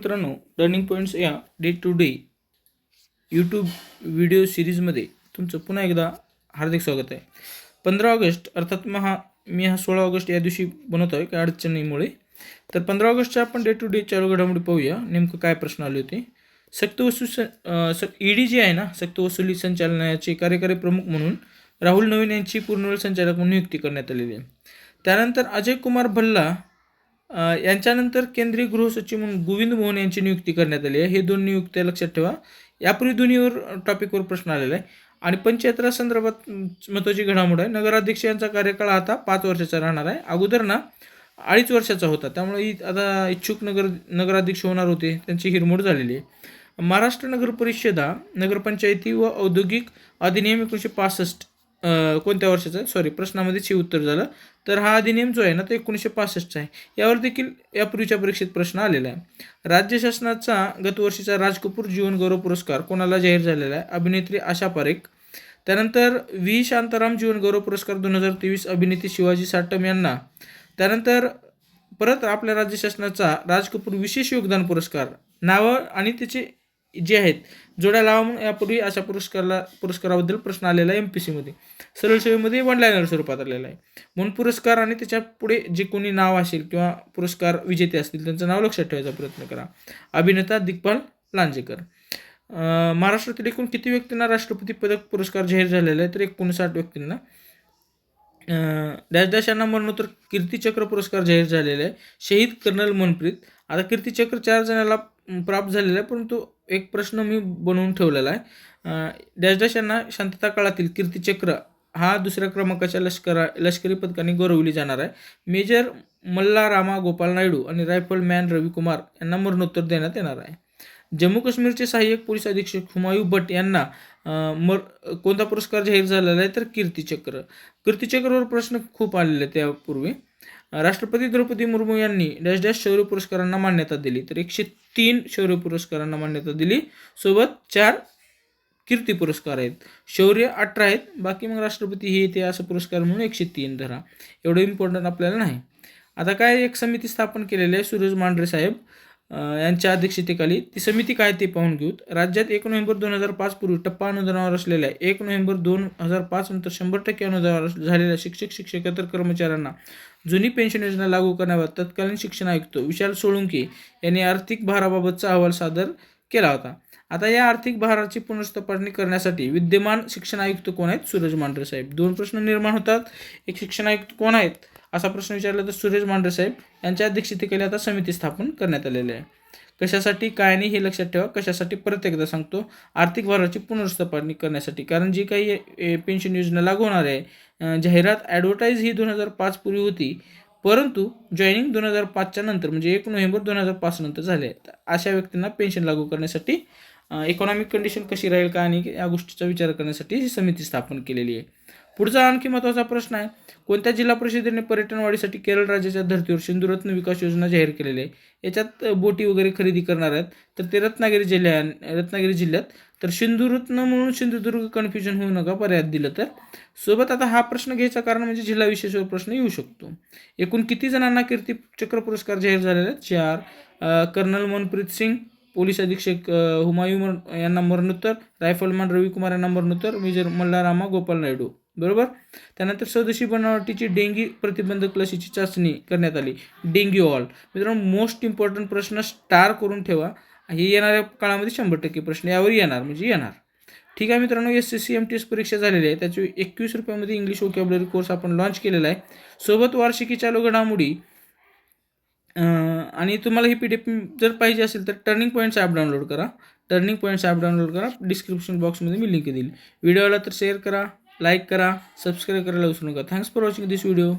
मित्रांनो turning points या day to day YouTube video सिरीजमध्ये तुमचं पुन्हा एकदा हार्दिक स्वागत आहे. पंधरा ऑगस्ट अर्थात महा मी हा सोळा ऑगस्ट या दिवशी बनवतो आहे काय अडचणीमुळे. तर पंधरा ऑगस्टच्या आपण डे टू डे चालू घडामोडी पाहूया नेमकं काय प्रश्न आले होते. सक्तवसू स ईडी जी आहे ना सक्तवसुली संचालनाचे कार्यकारी प्रमुख म्हणून राहुल नवीन यांची पूर्णवेळ संचालक म्हणून नियुक्ती करण्यात आलेली आहे. त्यानंतर अजय कुमार भल्ला यांच्यानंतर केंद्रीय गृहसचिव म्हणून गोविंद मोहन यांची नियुक्ती करण्यात आली आहे. हे दोन नियुक्त्या लक्षात ठेवा. यापूर्वी दोन्हीवर टॉपिकवर प्रश्न आलेला आहे. आणि पंचायत संदर्भात महत्त्वाची घडामोड आहे. नगराध्यक्ष यांचा कार्यकाळ आता पाच वर्षाचा राहणार आहे. अगोदर ना अडीच वर्षाचा होता. त्यामुळे आता इच्छुक नगर नगराध्यक्ष होणार होते. त्यांची हिरमोड झालेली आहे. महाराष्ट्र नगर परिषदा नगरपंचायती व औद्योगिक अधिनियम एकोणीसशे पासष्ट कोणत्या वर्षाचा? सॉरी प्रश्नामध्ये हे उत्तर झालं. तर हा अधिनियम जो आहे ना तो एकोणीसशे पासष्टचा आहे. यावर देखील यापूर्वीच्या परीक्षेत प्रश्न आलेला आहे. राज्य शासनाचा गतवर्षीचा राज कपूर जीवन गौरव पुरस्कार कोणाला जाहीर झालेला आहे? अभिनेत्री आशा पारेख. त्यानंतर व्ही. शांताराम जीवन गौरव पुरस्कार दोन हजार तेवीस अभिनेते शिवाजी साटम यांना. त्यानंतर परत आपल्या राज्य शासनाचा राज कपूर विशेष योगदान पुरस्कार. नावं आणि त्याचे जे आहेत जोड्या लावा म्हणून यापूर्वी अशा पुरस्काराला पुरस्काराबद्दल प्रश्न आलेला आहे एम पी सीमध्ये सरळ सेवेमध्ये वन लायनर स्वरूपात आलेला आहे. म्हणून पुरस्कार आणि त्याच्या पुढे जे कोणी नाव असेल किंवा पुरस्कार विजेते असतील त्यांचं नाव लक्षात ठेवायचा प्रयत्न करा. अभिनेता दिग्पाल लांजेकर. महाराष्ट्रातील एकूण किती व्यक्तींना राष्ट्रपती पदक पुरस्कार जाहीर झालेला आहे? तर एकोणसाठ व्यक्तींना. अं, डॅश डॅश यांना मरणोत्तर कीर्तीचक्र पुरस्कार जाहीर झालेला आहे. शहीद कर्नल मनप्रीत आता कीर्तीचक्र चार जणाला प्राप्त झालेला आहे परंतु एक प्रश्न मी बनवून ठेवलेला आहे. डॅश डॅश यांना शांतता काळातील कीर्तीचक्र हा दुसऱ्या क्रमांकाच्या लष्करा लष्करी पदकाने गौरवली जाणार आहे. मेजर मल्ला रामा गोपाल नायडू आणि रायफल मॅन रविकुमार यांना मरणोत्तर देण्यात येणार आहे. जम्मू काश्मीरचे सहाय्यक पोलीस अधीक्षक हुमायू भट यांना मर कोणता पुरस्कार जाहीर झालेला आहे तर कीर्तीचक्र कीर्तीचक्रवर प्रश्न खूप आलेले आहेत त्यापूर्वी राष्ट्रपती द्रौपदी मुर्मू यांनी डॅश डॅश शौर्य पुरस्कारांना मान्यता दिली. तर एकशे तीन शौर्य पुरस्कारांना मान्यता दिली. सोबत चार कीर्ती पुरस्कार आहेत. शौर्य अठरा आहेत. बाकी मग राष्ट्रपती हे ते असं पुरस्कार म्हणून एकशे तीन धरा. एवढं इम्पॉर्टंट आपल्याला नाही. आता काय एक समिती स्थापन केलेली आहे सूरज मांढरे साहेब. यांच्या अध्यक्षतेखाली ती समिती काय ते पाहून घेऊत. राज्यात एक नोव्हेंबर दोन हजार पाच पूर्वी टप्पा अनुदानावर असलेल्या एक नोव्हेंबर दोन हजार पाच नंतर शंभर टक्के अनुदानावर झालेल्या शिक्षक शिक्षकेतर कर्मचाऱ्यांना जुनी पेन्शन योजना लागू करण्याबाबत तत्कालीन शिक्षण आयुक्त विशाल सोळुंके यांनी आर्थिक भाराबाबतचा अहवाल सादर केला होता. आता या आर्थिक भाराची पुनर्तपासणी करण्यासाठी विद्यमान शिक्षण आयुक्त कोण आहेत? सूरज मांढरे साहेब. दोन प्रश्न निर्माण होतात. एक शिक्षण आयुक्त कोण आहेत? असा प्रश्न विचारला तर सुरेश मांढरेसाहेब यांच्या अध्यक्षतेखाली आता समिती स्थापन करण्यात आलेली आहे. कशासाठी काय नाही हे लक्षात ठेवा. कशासाठी परत एकदा सांगतो आर्थिक भाराची पुनर्स्थापनी करण्यासाठी. कारण जी काही ए, पेन्शन योजना लागू होणार आहे जाहिरात ॲडव्हर्टाईज ही दोन हजार पाच पूर्वी होती. परंतु जॉईनिंग दोन हजार पाचच्या नंतर म्हणजे एक नोव्हेंबर दोन हजार पाच नंतर झाले. अशा व्यक्तींना पेन्शन लागू करण्यासाठी इकॉनॉमिक कंडिशन कशी राहील का आणि या गोष्टीचा विचार करण्यासाठी ही समिती स्थापन केलेली आहे. पुढचा आणखी महत्त्वाचा प्रश्न आहे कोणत्या जिल्हा परिषदेने पर्यटन वाढीसाठी केरळ राज्याच्या धर्तीवर सिंधुरत्न विकास योजना जाहीर केलेली आहे? याच्यात बोटी वगैरे खरेदी करणार आहेत तर ते रत्नागिरी जिल्ह्या रत्नागिरी जिल्ह्यात. तर सिंधुरत्न म्हणून सिंधुदुर्ग कन्फ्युजन होऊ नका पर्यायात दिलं तर. सोबत आता हा प्रश्न घ्यायचा कारण म्हणजे जिल्हा विशेषवर प्रश्न येऊ शकतो. एकूण किती जणांना कीर्ती चक्र पुरस्कार जाहीर झालेले आहेत? चार. कर्नल मनप्रीत सिंग पोलीस अधीक्षक अ, हुमायूं यांना मरणोत्तर रायफलमॅन रविकुमार यांना मरणोत्तर मेजर मल्लारामा गोपाल नायडू. बरोबर? त्यानंतर स्वदेशी बनावटीची डेंगी प्रतिबंधक लसीची चाचणी करण्यात आली. डेंग्यू ऑल मित्रांनो मोस्ट इम्पॉर्टंट प्रश्न स्टार करून ठेवा. हे येणाऱ्या काळामध्ये शंभर टक्के प्रश्न यावर येणार म्हणजे येणार. ठीक आहे मित्रांनो S C C M T S परीक्षा झालेली आहे. त्याची एकवीस रुपयामध्ये इंग्लिश वोकॅबलरी कोर्स आपण लॉन्च केलेला आहे. सोबत वार्षिकी चालू घडामोडी. आणि तुम्हाला ही पी डी एफ जर पाहिजे असेल तर टर्निंग पॉईंट्स ॲप डाउनलोड करा. टर्निंग पॉईंट्स ॲप डाउनलोड करा. डिस्क्रिप्शन बॉक्समध्ये मी लिंक देईल. व्हिडिओला तर शेअर करा. लाईक करा सबस्क्राईब करायला विसरू नका thanks for watching this video